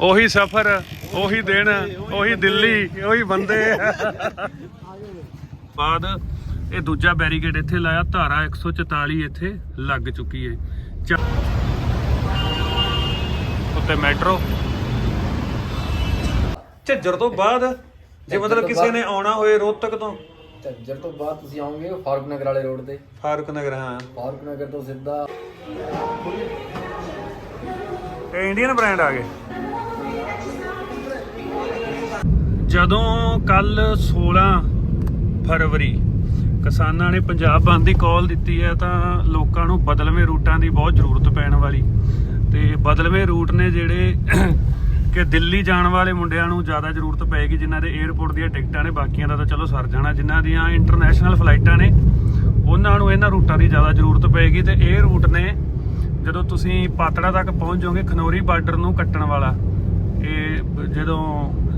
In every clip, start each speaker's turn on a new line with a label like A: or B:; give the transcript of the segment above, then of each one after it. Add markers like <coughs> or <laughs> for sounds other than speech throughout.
A: ਉਹੀ ਸਫ਼ਰ ਉਹੀ ਦਿਨ ਉਹੀ ਦਿੱਲੀ ਉਹੀ ਬੰਦੇ। ਬਾਅਦ ਇਹ ਦੂਜਾ ਬੈਰੀਕੇਡ ਇੱਥੇ ਲਾਇਆ ਧਾਰਾ 144 ਇੱਥੇ ਲੱਗ ਚੁੱਕੀ ਹੈ ਉੱਤੇ ਮੈਟਰੋ। ਝੱਜਰ ਤੋਂ ਬਾਅਦ ਜੇ ਮਤਲਬ ਕਿਸੇ ਨੇ ਆਉਣਾ ਹੋਏ ਰੋਹਤਕ ਤੋਂ।
B: ਝੱਜਰ ਤੋਂ ਬਾਅਦ ਤੁਸੀਂ ਆਓਗੇ ਫਾਰੂਕ ਨਗਰ ਵਾਲੇ ਰੋਡ ਤੇ।
A: ਫਾਰੂਕ ਨਗਰ ਹਾਂ।
B: ਫਾਰੂਕ ਨਗਰ ਤੋਂ ਸਿੱਧਾ
A: ਇਹ ਇੰਡੀਅਨ ਬ੍ਰਾਂਡ ਆ ਗਏ। ਜਦੋਂ ਕੱਲ 16 ਫਰਵਰੀ ਕਿਸਾਨਾਂ ਨੇ ਪੰਜਾਬ ਬੰਦ ਦੀ ਕਾਲ ਦਿੱਤੀ ਹੈ ਤਾਂ ਲੋਕਾਂ ਨੂੰ ਬਦਲਵੇਂ ਰੂਟਾਂ ਦੀ ਬਹੁਤ ਜ਼ਰੂਰਤ ਪੈਣ ਵਾਲੀ। ਤੇ ਬਦਲਵੇਂ ਰੂਟ ਨੇ ਜਿਹੜੇ <coughs> ਕਿ ਦਿੱਲੀ ਜਾਣ ਵਾਲੇ ਮੁੰਡਿਆਂ ਨੂੰ ਜ਼ਿਆਦਾ ਜ਼ਰੂਰਤ ਪਏਗੀ, ਜਿਨ੍ਹਾਂ ਦੇ 에ਅਰਪੋਰਟ ਦੀਆਂ ਟਿਕਟਾਂ ਨੇ, ਬਾਕੀਆਂ ਦਾ ਤਾਂ ਚਲੋ ਸਰ ਜਾਣਾ। ਜਿਨ੍ਹਾਂ ਦੀਆਂ ਇੰਟਰਨੈਸ਼ਨਲ ਫਲਾਈਟਾਂ ਨੇ, ਉਹਨਾਂ ਨੂੰ ਇਹਨਾਂ ਰੂਟਾਂ ਦੀ ਜ਼ਿਆਦਾ ਜ਼ਰੂਰਤ ਪਏਗੀ ਤੇ ਇਹ ਰੂਟ ਨੇ ਜਦੋਂ ਤੁਸੀਂ ਪਾਤੜਾ ਤੱਕ ਪਹੁੰਚ ਜਾਓਗੇ ਖਨੌਰੀ ਬਾਰਡਰ ਨੂੰ ਕੱਟਣ ਵਾਲਾ, ਇਹ ਜਦੋਂ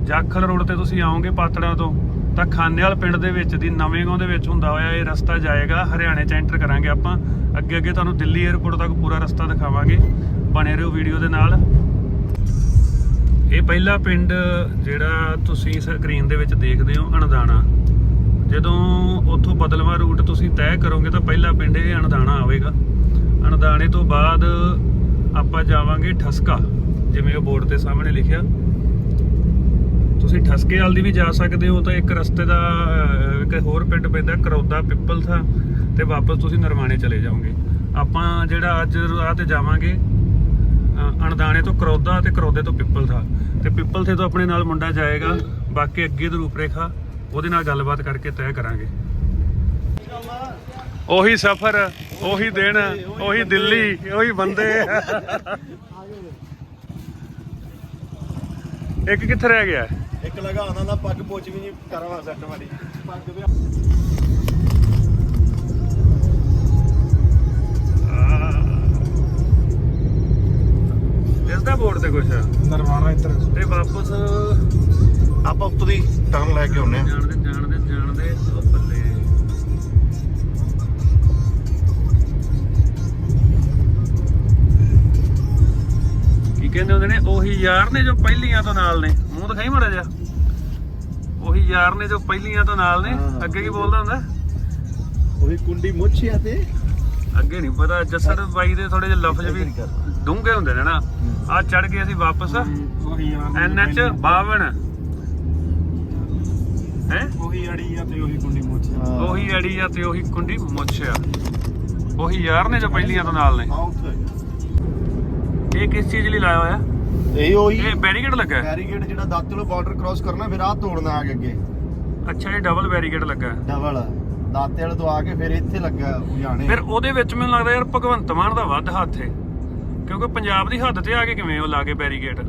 A: ਜਾਖਲ ਰੋਡ ਤੇ ਤੁਸੀਂ ਆਓਗੇ ਪਾਤੜਾ ਤੋਂ, ਤਾਂ ਖਾਨੇਵਾਲ ਪਿੰਡ ਦੇ ਵਿੱਚ ਦੀ ਨਵੇਂ ਗਾਉਂ ਦੇ ਵਿੱਚ ਹੁੰਦਾ ਹੋਇਆ ਇਹ ਰਸਤਾ ਜਾਏਗਾ, ਹਰਿਆਣੇ ਚ ਐਂਟਰ ਕਰਾਂਗੇ ਆਪਾਂ। ਅੱਗੇ ਅੱਗੇ ਤੁਹਾਨੂੰ ਦਿੱਲੀ 에ਅਰਪੋਰਟ ਤੱਕ ਪੂਰਾ ਰਸਤਾ ਦਿਖਾਵਾਂਗੇ, ਬਣੇ ਰਹੋ ਵੀਡੀਓ ਦੇ ਨਾਲ। ਇਹ ਪਹਿਲਾ ਪਿੰਡ ਜਿਹੜਾ ਤੁਸੀਂ ਸਕਰੀਨ ਦੇ ਵਿੱਚ ਦੇਖਦੇ ਹੋ, ਅਣਦਾਣਾ। ਜਦੋਂ ਉੱਥੋਂ ਬਦਲਵਾ ਰੂਟ ਤੁਸੀਂ ਤੈਅ ਕਰੋਗੇ ਤਾਂ ਪਹਿਲਾ ਪਿੰਡ ਇਹ ਅਣਦਾਣਾ ਆਵੇਗਾ। ਅਣਦਾਣੇ ਤੋਂ ਬਾਅਦ ਆਪਾਂ ਜਾਵਾਂਗੇ ਠਸਕਾ, ਜਿਵੇਂ ਉਹ ਬੋਰਡ ਤੇ ਸਾਹਮਣੇ ਲਿਖਿਆ। ਤੁਸੀਂ ਠਸਕੇ ਵਾਲ ਦੀ ਵੀ ਜਾ ਸਕਦੇ ਹੋ, ਤਾਂ ਇੱਕ ਰਸਤੇ ਦਾ ਇੱਕ ਹੋਰ ਪਿੰਡ ਪੈਂਦਾ, ਕਰੌਦਾ ਪਿੱਪਲ ਥਾ, ਤੇ ਵਾਪਸ ਤੁਸੀਂ ਨਰਵਾਣੇ ਚਲੇ ਜਾਓਗੇ। ਆਪਾਂ ਜਿਹੜਾ ਅੱਜ ਰਾਹ ਤੇ ਜਾਵਾਂਗੇ ਅਣਦਾਣੇ ਤੋਂ ਕਰੌਦਾ ਤੇ ਕਰੌਦੇ ਤੋਂ ਪਿੱਪਲ ਥਾ। ਤੇ ਪਿੱਪਲ ਥੇ ਤੋਂ ਆਪਣੇ ਨਾਲ ਮੁੰਡਾ ਜਾਏਗਾ, ਬਾਕੀ ਅੱਗੇ ਦੀ ਰੂਪਰੇਖਾ ਉਹਦੇ ਨਾਲ ਗੱਲਬਾਤ ਕਰਕੇ ਤੈਅ ਕਰਾਂਗੇ। ਉਹੀ ਸਫ਼ਰ ਉਹੀ ਦਿਨ ਉਹੀ ਦਿੱਲੀ ਉਹੀ ਬੰਦੇ। ਇੱਕ ਕਿੱਥੇ ਰਹਿ ਗਿਆ?
C: ਇੱਕ ਲਗਾ ਉਹਨਾਂ ਦਾ ਪੱਗ ਪੁੱਛ ਵੀ ਨਹੀਂ ਕਰਾਵਾ ਸੈੱਟ ਵਾਲੀ। ਪੱਗ ਵੀ
A: ਇਸ ਦਾ ਬੋਰਡ ਤੇ ਕੁਛ?
C: ਨਰਵਾਣਾ ਇੱਧਰ।
A: ਤੇ ਵਾਪਸ
C: ਆਪਾਂ ਉੱਤੋਂ ਦੀ ਟਰਨ ਲੈ ਕੇ ਆਉਨੇ ਆ
A: ਜਾਣਦੇ ਜਾਣਦੇ ਜਾਣਦੇ। ਕਹਿੰਦੇ ਹੁੰਦੇ ਨੇ ਉਹੀ ਯਾਰ ਨੇ ਜੋ ਪਹਿਲੀਆਂ ਤੋਂ ਨਾਲ ਨੇ। ਮੂੰਹ ਦਿਖਾਈ ਮੜਾ ਜਾ ਉਹੀ ਯਾਰ ਨੇ ਜੋ ਪਹਿਲੀਆਂ ਤੋਂ ਨਾਲ ਨੇ। ਅੱਗੇ ਕੀ ਬੋਲਦਾ ਹੁੰਦਾ?
C: ਉਹੀ ਕੁੰਡੀ ਮੁੱਛਿਆ ਤੇ।
A: ਅੱਗੇ ਨਹੀਂ ਪਤਾ ਜੱਸੜ ਬਾਈ ਦੇ ਥੋੜੇ ਜਿਹੇ ਲਫ਼ਜ਼ ਵੀ ਡੂੰਘੇ ਹੁੰਦੇ ਨੇ ਨਾ। ਆ ਚੜ ਗਏ ਅਸੀਂ ਵਾਪਸ
C: ਉਹੀ ਯਾਰ
A: ਐਨਐਚ 52 ਹੈ?
C: ਉਹੀ ਅੜੀ ਆ ਤੇ ਉਹੀ ਕੁੰਡੀ ਮੁੱਛਿਆ
A: ਉਹੀ ਅੜੀ ਆ ਤੇ ਉਹੀ ਕੁੰਡੀ ਮੁੱਛਿਆ ਉਹੀ ਯਾਰ ਨੇ ਜੋ ਪਹਿਲੀਆਂ ਤੋਂ ਨਾਲ ਨੇ। ਇਹ ਕਿਸ ਚੀਜ਼ ਲਈ ਲਾਇਆ ਹੋਇਆ?
C: ਇਹ ਉਹੀ
A: ਇਹ ਬੈਰੀਕੇਡ ਲੱਗਾ ਹੈ?
C: ਬੈਰੀਕੇਡ ਜਿਹੜਾ ਦਾਤੇਲੋ ਬਾਰਡਰ ਕ੍ਰਾਸ ਕਰਨਾ ਫਿਰ ਆ ਤੋੜਨਾ ਆ ਕੇ ਅੱਗੇ।
A: ਅੱਛਾ ਇਹ ਡਬਲ ਬੈਰੀਕੇਡ ਲੱਗਾ ਹੈ।
C: ਡਬਲ ਦਾਤੇ ਵਾਲੇ ਤੋਂ ਆ ਕੇ ਫਿਰ ਇੱਥੇ ਲੱਗਾ ਉਜਾਣੇ।
A: ਫਿਰ ਉਹਦੇ ਵਿੱਚ ਮੈਨੂੰ ਲੱਗਦਾ ਯਾਰ ਭਗਵੰਤ ਮਾਨ ਦਾ ਵੱਧ ਹੱਥ ਹੈ। ਕਿਉਂਕਿ ਪੰਜਾਬ ਦੀ ਹੱਦ ਤੇ ਆ ਕੇ ਕਿਵੇਂ ਉਹ ਲਾ ਕੇ ਬੈਰੀਕੇਡ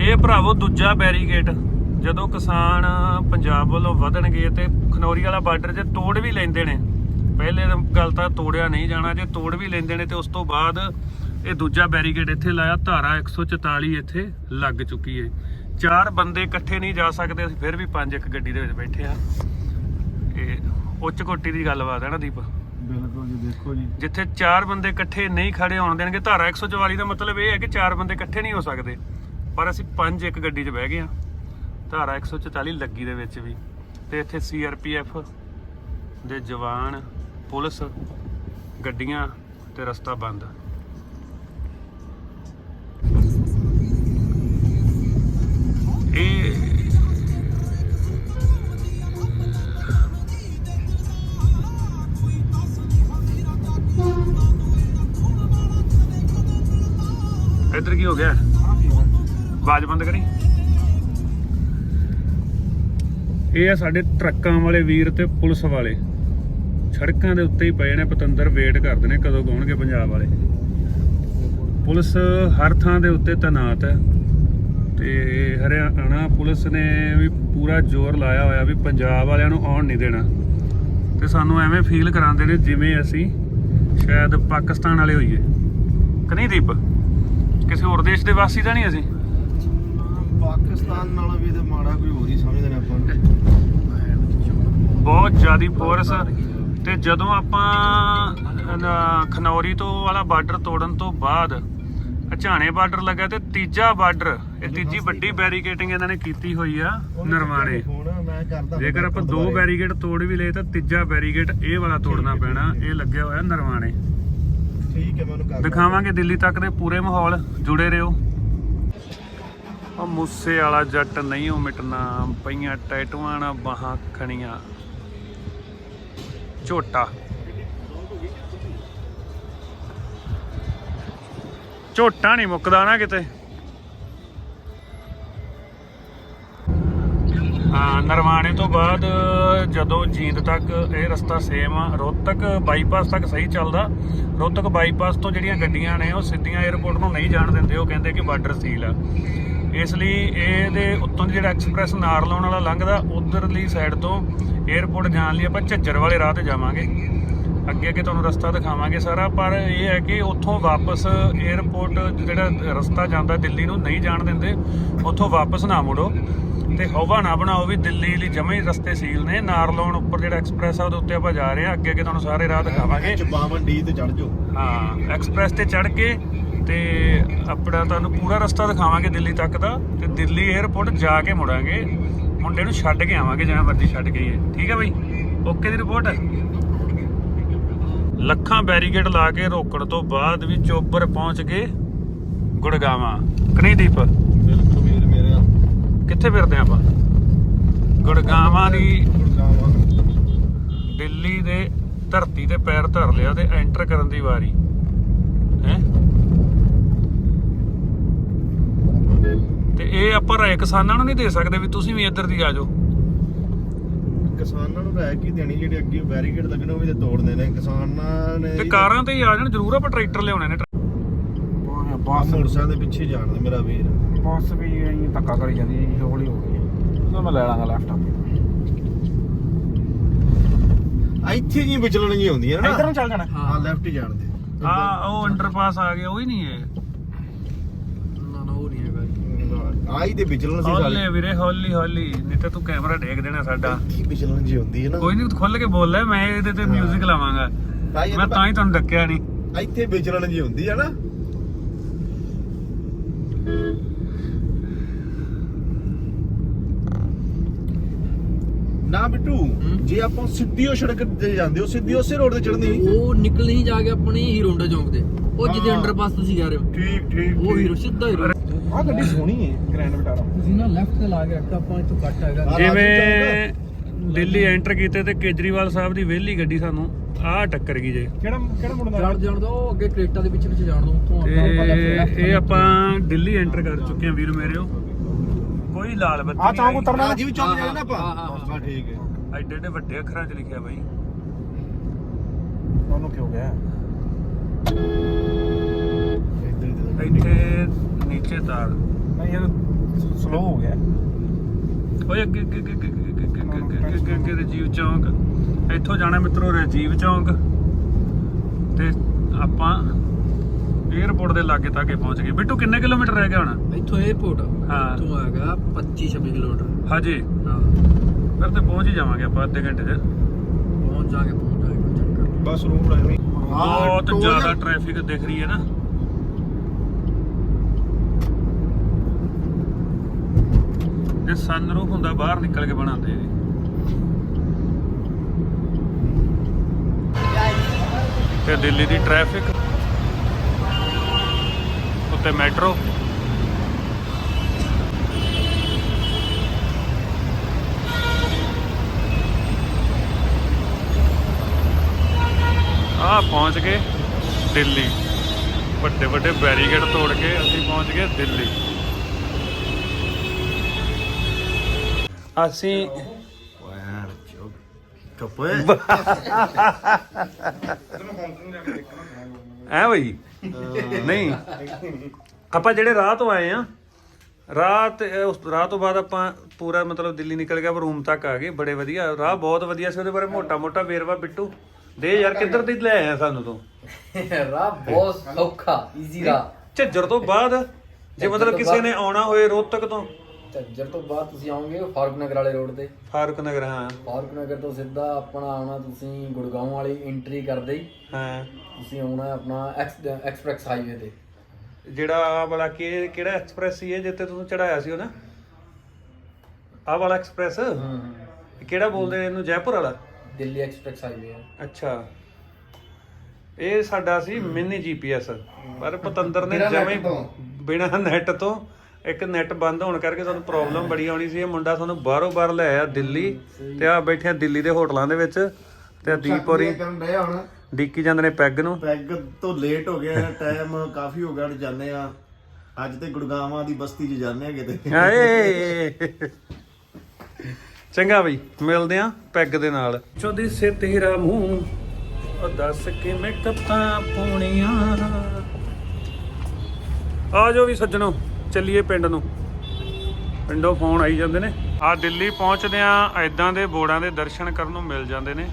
A: ਇਹ ਭਰਾਵੋ ਦੂਜਾ ਬੈਰੀਕੇਡ ਜਦੋਂ ਕਿਸਾਨ ਪੰਜਾਬ ਵੱਲੋਂ ਵਧਣਗੇ ਤੇ ਖਨੌਰੀ ਵਾਲਾ ਬਾਰਡਰ 'ਚ ਤੋੜ ਵੀ ਲੈਂਦੇ ਨੇ ਪਹਿਲੇ ਗੱਲ ਤਾਂ ਤੋੜਿਆ ਨਹੀਂ ਜਾਣਾ ਜੇ ਤੋੜ ਵੀ ਲੈਂਦੇ ਨੇ ਤੇ ਉਸ ਤੋਂ ਬਾਅਦ ਇਹ ਦੂਜਾ ਬੈਰੀਕੇਡ ਇੱਥੇ ਲਾਇਆ ਧਾਰਾ 144 ਇੱਥੇ ਲੱਗ ਚੁੱਕੀ ਹੈ। ਚਾਰ ਬੰਦੇ ਇਕੱਠੇ ਨਹੀਂ ਜਾ ਸਕਦੇ ਅਸੀਂ ਫਿਰ ਵੀ ਪੰਜ ਇੱਕ ਗੱਡੀ ਦੇ ਵਿੱਚ ਬੈਠੇ ਆ ਇਹ ਉੱਚ ਕੋਟੀ ਦੀ ਗੱਲਬਾਤ ਹੈ ਨਾ ਦੀਪ?
C: ਬਿਲਕੁਲ ਜੀ ਦੇਖੋ ਜੀ।
A: ਜਿੱਥੇ ਚਾਰ ਬੰਦੇ ਇਕੱਠੇ ਨਹੀਂ ਖੜੇ ਹੋਣ ਦੇਣਗੇ ਧਾਰਾ 144 ਦਾ ਮਤਲਬ ਇਹ ਹੈ ਕਿ ਚਾਰ ਬੰਦੇ ਇਕੱਠੇ ਨਹੀਂ ਹੋ ਸਕਦੇ ਪਰ ਅਸੀਂ ਪੰਜ ਇੱਕ ਗੱਡੀ 'ਚ ਬਹਿ ਗਏ ਆ ਧਾਰਾ 144 ਲੱਗੀ ਦੇ ਵਿੱਚ ਵੀ। ਤੇ ਇੱਥੇ ਸੀਆਰਪੀਐਫ ਦੇ ਜਵਾਨ, ਪੁਲਿਸ, ਗੱਡੀਆਂ ਤੇ ਰਸਤਾ ਬੰਦ। ਇਹ ਇੱਧਰ ਕੀ ਹੋ ਗਿਆ? ਆਵਾਜ਼ ਬੰਦ ਕਰੀ। ਇਹ ਆ ਸਾਡੇ ਟਰੱਕਾਂ ਵਾਲੇ ਵੀਰ ਤੇ ਪੁਲਿਸ ਵਾਲੇ। ਸੜਕਾਂ ਦੇ ਉੱਤੇ ਹੀ ਪਏ ਨੇ, ਪਤੰਦਰ ਵੇਟ ਕਰਦੇ ਨੇ, ਕਦੋਂ ਗਾਉਣਗੇ ਪੰਜਾਬ ਵਾਲੇ। ਪੁਲਿਸ ਹਰ ਥਾਂ ਦੇ ਉੱਤੇ ਤੈਨਾਤ ਹੈ। ਤੇ ਹਰਿਆਣਾ ਪੁਲਿਸ ਨੇ ਵੀ ਪੂਰਾ ਜ਼ੋਰ ਲਾਇਆ ਹੋਇਆ ਵੀ ਪੰਜਾਬ ਵਾਲਿਆਂ ਨੂੰ ਆਉਣ ਨਹੀਂ ਦੇਣਾ। ਤੇ ਸਾਨੂੰ ਐਵੇਂ ਫੀਲ ਕਰਾਉਂਦੇ ਨੇ ਜਿਵੇਂ ਅਸੀਂ ਸ਼ਾਇਦ ਪਾਕਿਸਤਾਨ ਵਾਲੇ ਹੋਈਏ। ਕਿ ਨਹੀਂ ਦੀਪ? ਕਿਸੇ ਹੋਰ ਦੇਸ਼ ਦੇ ਵਾਸੀ ਤਾਂ ਨਹੀਂ ਅਸੀਂ?
C: ਪਾਕਿਸਤਾਨ ਨਾਲ ਵੀ ਤੇ ਮਾੜਾ ਕੋਈ ਹੋਰ ਹੀ ਸਮਝਦੇ ਨੇ ਆਪਾਂ ਨੂੰ
A: ਬਹੁਤ ਜ਼ਿਆਦੀ ਫੋਰਸ ਤੇ ਜਦੋਂ ਆਪਾਂ ਖਨੌਰੀ ਤੋਂ ਵਾਲਾ ਬਾਰਡਰ ਤੋੜਨ ਤੋਂ ਬਾਅਦ ਅਝਾਣੇ ਬਾਰਡਰ ਲੱਗਾ ਤੇ ਤੀਜਾ ਬਾਰਡਰ, ਇਹ ਤੀਜੀ ਵੱਡੀ ਬੈਰੀਕੇਟਿੰਗ ਇਹਨਾਂ ਨੇ ਕੀਤੀ ਹੋਈ ਆ ਨਰਵਾਣੇ ਜੇਕਰ ਆਪਾਂ ਦੋ ਬੈਰੀਕੇਡ ਤੋੜ ਵੀ ਲਏ ਤਾਂ ਤੀਜਾ ਬੈਰੀਕੇਡ ਇਹ ਵਾਲਾ ਤੋੜਨਾ ਪੈਣਾ, ਇਹ ਲੱਗਿਆ ਹੋਇਆ ਨਰਵਾਣੇ
C: ਠੀਕ ਹੈ ਮੈਂ
A: ਦਿਖਾਵਾਂਗੇ ਦਿੱਲੀ ਤੱਕ ਦੇ ਪੂਰੇ ਮਾਹੌਲ, ਜੁੜੇ ਰਹੋ। ਆ ਮੂਸੇ ਵਾਲਾ ਜੱਟ ਨਹੀਂ ਉਹ ਮਿਟਣਾ ਪਈਆਂ ਟੈਟੂਆਂ ਨਾ ਬਾਹਾਂ ਖਣੀਆਂ ਝੋਟਾ। ਝੋਟਾ ਨਹੀਂ ਮੁੱਕਦਾ ਨਾ ਕਿਤੇ। ਹਾਂ, ਨਰਵਾਣੇ ਤੋਂ ਬਾਅਦ ਜਦੋਂ ਜੀਂਦ ਤੱਕ ਇਹ ਰਸਤਾ ਸੇਮ ਆ, ਰੋਹਤਕ ਬਾਈਪਾਸ ਤੱਕ ਸਹੀ ਚੱਲਦਾ। ਰੋਹਤਕ ਬਾਈਪਾਸ ਤੋਂ ਜਿਹੜੀਆਂ ਗੱਡੀਆਂ ਨੇ, ਉਹ ਸਿੱਧੀਆਂ 에ਅਰਪੋਰਟ ਨੂੰ ਨਹੀਂ ਜਾਣ ਦਿੰਦੇ, ਉਹ ਕਹਿੰਦੇ ਕਿ ਬਾਰਡਰ ਸੀਲ ਆ। ਇਸ ਲਈ ਇਹਦੇ ਉੱਤੋਂ ਦੀ ਜਿਹੜਾ ਐਕਸਪ੍ਰੈਸ ਨਾਰਲੋਂ ਵਾਲਾ ਲੰਘਦਾ ਉਧਰਲੀ ਸਾਈਡ ਤੋਂ 에ਅਰਪੋਰਟ ਜਾਣ ਲਈ ਆਪਾਂ ਝੱਜਰ ਵਾਲੇ ਰਾਹ ਤੇ ਜਾਵਾਂਗੇ। ਅੱਗੇ ਅੱਗੇ ਤੁਹਾਨੂੰ ਰਸਤਾ ਦਿਖਾਵਾਂਗੇ ਸਾਰਾ ਪਰ ਇਹ ਹੈ ਕਿ ਉੱਥੋਂ ਵਾਪਸ 에ਅਰਪੋਰਟ ਜਿਹੜਾ ਰਸਤਾ ਜਾਂਦਾ ਦਿੱਲੀ ਨੂੰ ਨਹੀਂ ਜਾਣ ਦਿੰਦੇ ਉੱਥੋਂ ਵਾਪਸ ਨਾ ਮੁੜੋ। ਤੇ ਹਵਾ ਨਾ ਬਣਾਓ ਵੀ ਦਿੱਲੀ ਲਈ ਜਮੇ ਹੀ ਰਸਤੇ ਸੀਲ ਨੇ। ਨਾਰਲੋਨ ਉੱਪਰ ਜਿਹੜਾ ਐਕਸਪ੍ਰੈਸ ਆ ਉਹਦੇ ਉੱਤੇ ਆਪਾਂ ਜਾ ਰਹੇ ਹਾਂ। ਅੱਗੇ ਅੱਗੇ ਤੁਹਾਨੂੰ ਸਾਰੇ ਰਾਹ ਦਿਖਾਵਾਂਗੇ।
C: ਚ 52 ਡੀ ਤੇ ਚੜ ਜਾਓ।
A: ਹਾਂ ਐਕਸਪ੍ਰੈਸ ਤੇ ਚੜ ਕੇ ਤੇ ਆਪਣਾ ਤੁਹਾਨੂੰ ਪੂਰਾ ਰਸਤਾ ਦਿਖਾਵਾਂਗੇ ਦਿੱਲੀ ਤੱਕ ਦਾ ਤੇ ਦਿੱਲੀ 에ਅਰਪੋਰਟ ਜਾ ਕੇ ਮੁੜਾਂਗੇ। ਮੁੰਡੇ ਨੂੰ ਛੱਡ ਕੇ ਆਵਾਂਗੇ ਜਿਵੇਂ ਮਰਜ਼ੀ ਛੱਡ ਕੇ ਆਈਏ। ਠੀਕ ਹੈ ਬਾਈ? ਓਕੇ ਦੀ ਰਿਪੋਰਟ ਲੱਖਾਂ ਬੈਰੀਕੇਡ ਲਾ ਕੇ ਰੋਕਣ ਤੋਂ ਬਾਅਦ ਵੀ ਚੋਬਰ ਪਹੁੰਚ ਗਏ ਗੁੜਗਾਵਾਂ। ਕਨੀਦੀਪ
C: ਬਿਲਕੁਲ ਵੀਰ ਮੇਰੇ
A: ਕਿੱਥੇ ਫਿਰਦੇ ਆਪਾਂ? ਗੁੜਗਾਵਾਂ ਦੀ ਦਿੱਲੀ ਦੇ ਧਰਤੀ ਤੇ ਪੈਰ ਧਰ ਲਿਆ ਤੇ ਐਂਟਰ ਕਰਨ ਦੀ ਵਾਰੀ। ਹੈ? ਤੇ ਇਹ ਆਪਾਂ ਰਾਏ ਕਿਸਾਨਾਂ ਨੂੰ ਨਹੀਂ ਦੇ ਸਕਦੇ ਵੀ ਤੁਸੀਂ ਵੀ ਇੱਧਰ ਦੀ ਆ ਜਾਓ।
C: ਕਿਸਾਨਾਂ ਨੂੰ ਰਹਿ ਕੀ ਦੇਣੀ ਜਿਹੜੇ ਅੱਗੇ ਬੈਰੀਕੇਡ ਲੱਗਣੇ ਉਹ ਵੀ ਤੇ ਤੋੜਨੇ ਨੇ। ਕਿਸਾਨਾਂ ਨੇ
A: ਤੇ ਕਾਰਾਂ ਤੇ ਹੀ ਆ ਜਾਣ ਜ਼ਰੂਰ ਆਪਾਂ ਟਰੈਕਟਰ ਲਿਆਉਣੇ ਨੇ।
C: ਬੱਸ ਮੋਟਰਸਾਈਕਲ ਦੇ ਪਿੱਛੇ ਜਾਣ ਦੇ ਮੇਰਾ ਵੀਰ।
D: ਬੱਸ ਵੀ ਐਂ ਧੱਕਾ ਕਰੀ ਜਾਂਦੀ ਹੈ ਹੌਲੀ ਹੋ ਗਈ। ਨਾ ਮੈਂ ਲੈ ਲਾਂਗਾ ਲੈਫਟ
C: ਇੱਥੇ ਜੀ ਵਿਚਲਣ ਜੀ ਹੁੰਦੀ ਹੈ ਨਾ
D: ਇੱਧਰ ਨੂੰ ਚੱਲ ਜਾਣਾ।
C: ਹਾਂ ਲੈਫਟ ਹੀ ਜਾਣ ਦੇ।
A: ਆ ਉਹ ਅੰਡਰਪਾਸ ਆ ਗਿਆ ਉਹ ਹੀ ਨਹੀਂ ਇਹ
B: ਨਾ ਨਾ ਉਹ ਨਹੀਂ ਹੈਗਾ
C: ਆਈ ਤੇ ਵਿਚਲਣ ਸੀ
A: ਹੌਲੀ
C: ਸਾਲੇ
A: ਵੀਰੇ ਹੌਲੀ ਹੌਲੀ। ਨਹੀਂ ਤਾਂ ਤੂੰ ਕੈਮਰਾ ਡੇਕ ਦੇਣਾ ਸਾਡਾ।
C: ਕੀ ਵਿਚਲਣ ਜੀ ਹੁੰਦੀ ਹੈ ਨਾ?
A: ਕੋਈ ਨਹੀਂ ਤੂੰ ਖੁੱਲ ਕੇ ਬੋਲ ਲੈ ਮੈਂ ਇਹਦੇ ਤੇ 뮤직 ਲਾਵਾਂਗਾ।
C: ਹੀ
A: ਮੈਂ ਤਾਂ ਹੀ ਤੁਹਾਨੂੰ ਡੱਕਿਆ ਨਹੀਂ।
C: ਇੱਥੇ ਵਿਚਲਣ ਜੀ ਹੁੰਦੀ ਹੈ ਨਾ? ਨਾ ਬਿੱਟੂ ਜੇ ਆਪਾਂ ਸਿੱਧੀ ਉਹ ਸੜਕ ਤੇ ਜਾਂਦੇ ਹੋ ਸਿੱਧੀ ਉਸੇ ਰੋਡ ਤੇ ਚੜਨੀ
B: ਉਹ ਨਿਕਲ ਨਹੀਂ ਜਾ ਕੇ ਆਪਣੇ ਹੀਰੋਂਡਾ ਚੌਂਕ ਤੇ। ਉਹ ਜਿਹਦੇ
C: ਹਾਂ।
B: ਅੰਡਰਪਾਸ ਤੁਸੀਂ ਜਾ ਰਹੇ ਹੋ।
C: ਠੀਕ ਠੀਕ
B: ਉਹ ਹੀਰੋ ਸਿੱਧਾ ਹੀਰੋ।
D: ਆ ਗੱਡੀ ਸੋਹਣੀ ਹੈ ਗ੍ਰੈਂਡ ਵਿਟਾਰਾ
B: ਤੁਸੀਂ ਨਾ ਲੈਫਟ ਤੇ ਲਾ ਕੇ ਰੱਖਤਾ ਆਪਾਂ ਇੱਥੋਂ ਕੱਟ ਹੈਗਾ।
C: ਹਾਂ।
A: ਜਿਵੇਂ ਦਿੱਲੀ ਐਂਟਰ ਕੀਤੇ ਤੇ ਕੇਜਰੀਵਾਲ ਸਾਹਿਬ ਦੀ ਵਿਹਲੀ ਗੱਡੀ ਸਾਨੂੰ ਆਹ ਟੱਕਰ ਗਈ ਜੇ।
D: ਕਿਹੜਾ ਕਿਹੜਾ ਮੁੰਡਾ?
B: ਜਾਣ ਜਾਣ ਦੋ ਅੱਗੇ ਕ੍ਰੇਟਾ ਦੇ ਪਿੱਛੇ ਪਿੱਛੇ ਜਾਣ ਦੋ ਉੱਥੋਂ ਆਪਾਂ
A: ਇਹ ਆਪਾਂ ਦਿੱਲੀ ਐਂਟਰ ਕਰ ਚੁੱਕੇ ਹਾਂ ਵੀਰ ਮੇਰਿਓ ਕੋਈ ਲਾਲ ਬੱਤੀ
D: ਆ ਚੌਂਕ
A: ਨਹੀਂ
D: ਉਤਰਨਾ
C: ਹਾਂ ਜੀ ਵੀ ਚੌਂਕ ਜਾਣਾ ਨਾ ਆਪਾਂ।
B: ਹਾਂ, ਹਾਂ, ਹਾਂ।
C: ਹਾਂ ਠੀਕ ਹੈ
A: ਆਈ। ਐਡੇ ਐਡੇ ਵੱਡੇ ਅੱਖਰਾਂ 'ਚ ਲਿਖਿਆ ਬਾਈ।
D: ਉਹਨੂੰ ਕਿਉਂ ਗਿਆ
C: ਇੱਧਰ ਹੀ ਤੇ
A: ਇੱਥੇ ਨੀਚੇ ਤਾਰ
D: ਨਹੀਂ ਯਾਰ ਸਲੋ ਹੋ ਗਿਆ
A: ਓਏ ਅੱਗੇ ਅੱਗੇ ਅੱਗੇ ਅੱਗੇ ਅੱਗੇ ਅੱਗੇ ਚੌਂਕ ਇੱਥੋਂ ਜਾਣਾ ਮਿੱਤਰੋ ਰਜੀਵ ਚੌਂਕ ਤੇ ਆਪਾਂ 에어ਪੋਰਟ ਦੇ ਲਾਗੇ ਤਾਕੇ ਪਹੁੰਚ ਗਏ ਬਿੱਟੂ ਕਿੰਨੇ ਕਿਲੋਮੀਟਰ ਰਹਿ ਗਿਆ ਹੁਣ
B: ਇੱਥੋਂ 에어ਪੋਰਟ
A: ਹਾਂ
B: ਤੋਂ ਹੈਗਾ 25 26 ਕਿਲੋਮੀਟਰ
A: ਹਾਂਜੀ
B: ਹਾਂ
A: ਫਿਰ ਤੇ ਪਹੁੰਚ ਹੀ ਜਾਵਾਂਗੇ ਆਪਾਂ ਅੱਧੇ ਘੰਟੇ 'ਚ
B: ਪਹੁੰਚ ਜਾਗੇ ਪਹੁੰਚ ਜਾਗੇ ਚੱਕਰ
C: ਬਸ ਰੂਮ ਐਵੇਂ
A: ਬਹੁਤ ਜ਼ਿਆਦਾ ਟ੍ਰੈਫਿਕ ਦਿਖ ਰਹੀ ਹੈ ਨਾ ਜੇ ਸਨਰੂਫ ਹੁੰਦਾ ਬਾਹਰ ਨਿਕਲ ਕੇ ਬਣਾਉਂਦੇ ਜੀ ਤੇ ਦਿੱਲੀ ਦੀ ਟ੍ਰੈਫਿਕ ਉੱਤੇ ਮੈਟਰੋ ਆ ਪਹੁੰਚ ਗਏ ਦਿੱਲੀ। ਵੱਡੇ ਵੱਡੇ ਬੈਰੀਕੇਡ ਤੋੜ ਕੇ ਅਸੀਂ ਪਹੁੰਚ ਗਏ ਦਿੱਲੀ। ਅਸੀਂ
C: ਕੱਪੇ
A: ਐ ਬਈ ਨਹੀਂ ਆਪਾਂ ਜਿਹੜੇ ਰਾਹ ਤੋਂ ਆਏ ਆ ਰਾਤ ਉਸ ਰਾਹ ਤੋਂ ਬਾਅਦ ਆਪਾਂ ਪੂਰਾ ਮਤਲਬ ਦਿੱਲੀ ਨਿਕਲ ਗਿਆ ਰੂਮ ਤੱਕ ਆ ਗਏ ਬੜੇ ਵਧੀਆ ਰਾਹ ਬਹੁਤ ਵਧੀਆ ਸੀ ਉਹਦੇ ਬਾਰੇ ਮੋਟਾ ਮੋਟਾ ਵੇਰਵਾ ਬਿੱਟੂ। ਦੇ ਯਾਰ ਕਿੱਧਰ ਦੀ ਲੈ ਆਇਆ ਸਾਨੂੰ ਤੋਂ? <laughs>
B: ਰਾਹ ਬਹੁਤ ਸੌਖਾ ਈਜ਼ੀ ਰਾਹ।
A: ਝੱਜਰ ਤੋਂ ਬਾਅਦ ਜੇ ਮਤਲਬ ਕਿਸੇ ਨੇ ਆਉਣਾ ਹੋਏ ਰੋਹਤਕ ਤੋਂ
B: ਝੱਜਰ ਤੋਂ ਬਾਅਦ ਤੁਸੀਂ ਆਓਗੇ ਫਾਰੂਕ ਨਗਰ ਵਾਲੇ ਰੋਡ ਤੇ।
A: ਫਾਰੂਕ ਨਗਰ ਹਾਂ।
B: ਫਾਰੂਕ ਨਗਰ ਤੋਂ ਸਿੱਧਾ ਆਪਣਾ ਆਉਣਾ ਤੁਸੀਂ ਗੁੜਗਾਉਂ ਵਾਲੀ ਐਂਟਰੀ ਕਰਦੇ ਹੀ।
A: ਹਾਂ।
B: ਤੁਸੀਂ ਆਉਣਾ ਆਪਣਾ ਐਕਸ ਐਕਸਪ੍ਰੈਸ ਹਾਈਵੇ ਤੇ।
A: ਜਿਹੜਾ ਆਹ ਵਾਲਾ ਕਿ ਕਿਹੜਾ ਐਕਸਪ੍ਰੈਸ ਸੀ ਇਹ ਜਿੱਤੇ ਤੂੰ ਚੜਾਇਆ ਸੀ ਉਹ ਨਾ? ਆਹ ਵਾਲਾ ਐਕਸਪ੍ਰੈਸ
B: ਹੂੰ
A: ਕਿਹੜਾ ਬੋਲਦੇ ਨੇ ਇਹਨੂੰ? ਜੈਪੁਰ ਵਾਲਾ?
B: ਦਿੱਲੀ ਐਕਸਪ੍ਰੈਸ ਹਾਈਵੇ ਹੈ
A: ਅੱਛਾ। ਇਹ ਸਾਡਾ ਸੀ ਮਿਨੀ ਜੀਪੀਐਸ ਪਰ ਪਤੰਦਰ ਨੇ
C: ਤੋਂ।
A: ਬਿਨਾ ਨੈਟ ਤੋਂ ਇੱਕ ਨੈਟ ਬੰਦ ਹੋਣ ਕਰਕੇ ਸਾਨੂੰ ਪ੍ਰੋਬਲਮ ਬੜੀ ਆਉਣੀ ਸੀ। ਇਹ ਮੁੰਡਾ ਸਾਨੂੰ ਬਾਹਰੋਂ ਬਾਹਰ ਲੈ ਆਇਆ ਦਿੱਲੀ ਤੇ ਆ ਬੈਠੇ ਆ ਦਿੱਲੀ ਦੇ ਹੋਟਲਾਂ ਦੇ ਵਿੱਚ ਤੇ ਦੀਪ ਹੋਰੀ
C: ਕਰਨ ਰਹੇ ਹੁਣ।
A: ਡੀਕੀ ਜਾਂਦੇ ਨੇ ਪੈਗ ਨੂੰ।
C: ਪੈਗ ਤੋਂ ਲੇਟ ਹੋ ਗਿਆ ਟਾਈਮ ਕਾਫੀ ਹੋ ਗਿਆ ਜਾਂਦੇ ਆ। ਅੱਜ ਤੇ ਗੁੜਗਾਵਾਂ ਦੀ ਬਸਤੀ 'ਚ ਜਾਂਦੇ ਆ ਕਿਤੇ।
A: ਹਾਏ ਚੰਗਾ ਬਈ ਮਿਲਦੇ ਆ ਪੈਗ ਦੇ ਨਾਲ। ਚੋਦੀ ਸੇ ਤੇਰਾ ਮੂੰਹ ਉਹ ਦੱਸ ਕਿਵੇਂ ਕੱਪਾਂ ਪੂਣੀਆਂ ਆ ਜਾਓ ਵੀ ਸੱਜਣੋ। ਚੱਲੀਏ ਪਿੰਡ ਨੂੰ। ਪਿੰਡੋਂ ਫੋਨ ਆਈ ਜਾਂਦੇ ਨੇ। ਆ ਦਿੱਲੀ ਪਹੁੰਚਦੇ ਆ ਐਦਾਂ ਦੇ ਬੋੜਾਂ ਦੇ ਦਰਸ਼ਨ ਕਰਨ ਨੂੰ ਮਿਲ ਜਾਂਦੇ ਨੇ।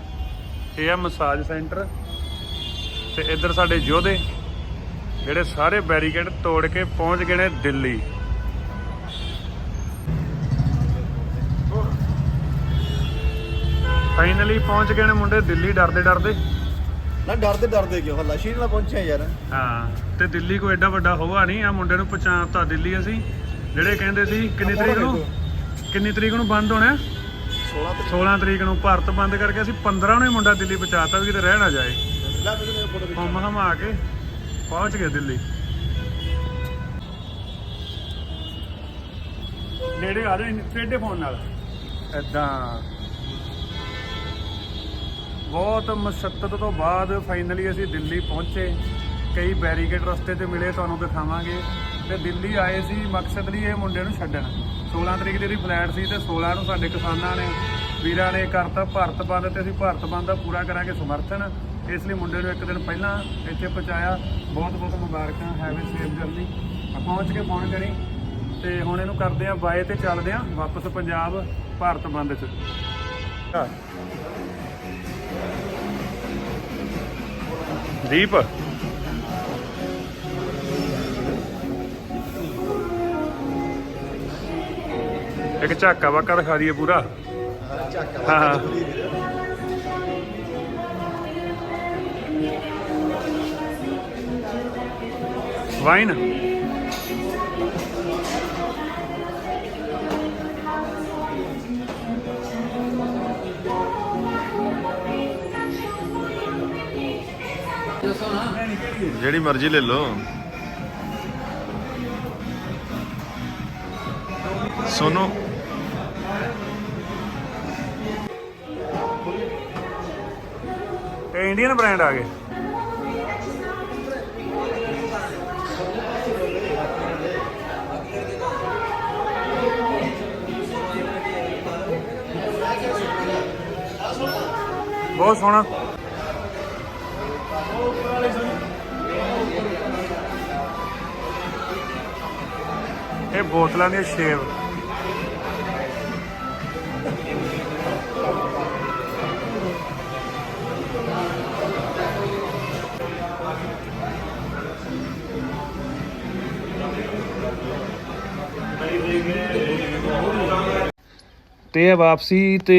A: ਇਹ ਆ ਮਸਾਜ ਸੈਂਟਰ ਤੇ ਇੱਧਰ ਸਾਡੇ ਯੋਧੇ, ਜਿਹੜੇ ਸਾਰੇ ਬੈਰੀਕੇਡ ਤੋੜ ਕੇ ਪਹੁੰਚ ਗਏ ਨੇ ਦਿੱਲੀ। ਫਾਈਨਲੀ ਪਹੁੰਚ ਗਏ ਨੇ ਮੁੰਡੇ, ਦਿੱਲੀ ਡਰਦੇ ਡਰਦੇ
C: ਨਾ ਡਰਦੇ ਡਰਦੇ ਕਿਉਂ? ਹੱਲਾ ਸ਼ੀਰ ਨਾਲ ਪਹੁੰਚਿਆ ਯਾਰ।
A: ਹਾਂ ਤੇ ਦਿੱਲੀ ਕੋਈ ਐਡਾ ਵੱਡਾ ਹੋਵਾ ਨਹੀਂ ਆ ਮੁੰਡੇ ਨੂੰ ਪਹੁੰਚਾਤਾ ਦਿੱਲੀ ਅਸੀਂ। ਜਿਹੜੇ ਕਹਿੰਦੇ ਸੀ ਕਿੰਨੀ ਤਰੀਕ ਨੂੰ? ਕਿੰਨੀ ਤਰੀਕ ਨੂੰ ਬੰਦ ਹੋਣਾ?
C: 16 ਤੇ
A: 16 ਤਰੀਕ ਨੂੰ ਭਾਰਤ ਬੰਦ ਕਰਕੇ ਅਸੀਂ 15 ਨੂੰ ਹੀ ਮੁੰਡਾ ਦਿੱਲੀ ਪਹੁੰਚਾਤਾ ਵੀ ਕਿਤੇ ਰਹਿ ਨਾ ਜਾਏ। ਹਮ ਹਮ ਆ ਕੇ ਪਹੁੰਚ ਗਏ ਦਿੱਲੀ। ਨੇੜੇ ਆ ਜਾਓ ਟੇਡੇ ਫੋਨ ਨਾਲ। ਐਦਾਂ ਬਹੁਤ ਮਸ਼ੱਕਤ ਤੋਂ ਬਾਅਦ ਫਾਈਨਲੀ ਅਸੀਂ ਦਿੱਲੀ ਪਹੁੰਚੇ। ਕਈ ਬੈਰੀਕੇਡ ਰਸਤੇ ਤੇ ਮਿਲੇ, ਤੁਹਾਨੂੰ ਦਿਖਾਵਾਂਗੇ। ਤੇ ਦਿੱਲੀ ਆਏ ਸੀ, ਮਕਸਦ ਲਈ ਇਹ ਮੁੰਡੇ ਨੂੰ ਛੱਡਣ। 16 ਤਰੀਕ ਦੀ ਇਹਦੀ ਫਲੈਟ ਸੀ ਤੇ 16 ਨੂੰ ਸਾਡੇ ਕਿਸਾਨਾਂ ਨੇ, ਵੀਰਾਂ ਨੇ ਕਰਤਾ ਭਾਰਤ ਬੰਦ ਤੇ ਅਸੀਂ ਭਾਰਤ ਬੰਦ ਦਾ ਪੂਰਾ ਕਰਾਂਗੇ ਸਮਰਥਨ। ਇਸ ਲਈ ਮੁੰਡੇ ਨੂੰ ਇੱਕ ਦਿਨ ਪਹਿਲਾਂ ਇੱਥੇ ਪਹੁੰਚਾਇਆ। ਬਹੁਤ ਬਹੁਤ ਮੁਬਾਰਕਾਂ ਹੈਵ ਏ ਸੇਫ ਜਰਨੀ ਪਹੁੰਚ ਕੇ ਫੋਨ ਕਰੀ ਤੇ ਹੁਣ ਇਹਨੂੰ ਕਰਦੇ ਆ ਬਾਏ ਤੇ ਚੱਲਦੇ ਆ ਵਾਪਸ ਪੰਜਾਬ, ਭਾਰਤ ਬੰਦ ਚ। ਦੀਪ ਇੱਕ ਝਾਕਾ ਵਾਕਾ ਦਿਖਾ ਦਈਏ ਪੂਰਾ। ਹਾਂ ਹਾਂ ਵਾਈਨ।
C: ਜਿਹੜੀ ਮਰਜ਼ੀ ਲੈ ਲਓ। ਸੋਨੋ।
A: ਇਹ ਇੰਡੀਅਨ ਬ੍ਰਾਂਡ ਆ ਗਏ। ਬਹੁਤ ਸੋਹਣਾ। ਇਹ ਬੋਤਲਾਂ ਦੀਆਂ ਸ਼ੇਵ। ਤੇ ਇਹ ਵਾਪਸੀ ਤੇ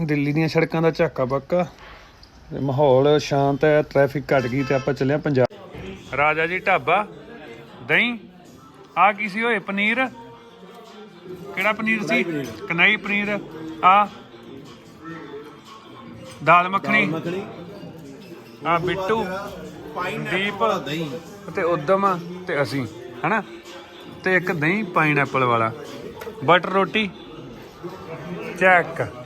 A: ਦਿੱਲੀ ਦੀਆਂ ਸੜਕਾਂ ਦਾ ਝਾਕਾ ਬੱਕਾ। ਤੇ ਮਾਹੌਲ ਸ਼ਾਂਤ ਹੈ ਟ੍ਰੈਫਿਕ ਘਟ ਗਈ ਤੇ ਆਪਾਂ ਚੱਲੇ ਪੰਜਾਬ। ਰਾਜਾ ਜੀ ਢਾਬਾ ਦਹੀਂ? ਆ ਕੀ ਸੀ ਓਏ ਪਨੀਰ? ਕਿਹੜਾ ਪਨੀਰ ਸੀ? ਕਨਾਈ ਪਨੀਰ। ਆ ਦਾਲ ਮੱਖਣੀ।
C: ਮੱਖਣੀ।
A: ਆ ਬਿੱਟੂ ਦੀਪ
C: ਦਹੀਂ।
A: ਤੇ ਉਦਮ ਤੇ ਅਸੀਂ ਹਨਾ? ਤੇ ਇੱਕ ਦਹੀਂ ਪਾਈਨਐਪਲ ਵਾਲਾ। ਬਟਰ ਰੋਟੀ ਚੈੱਕ।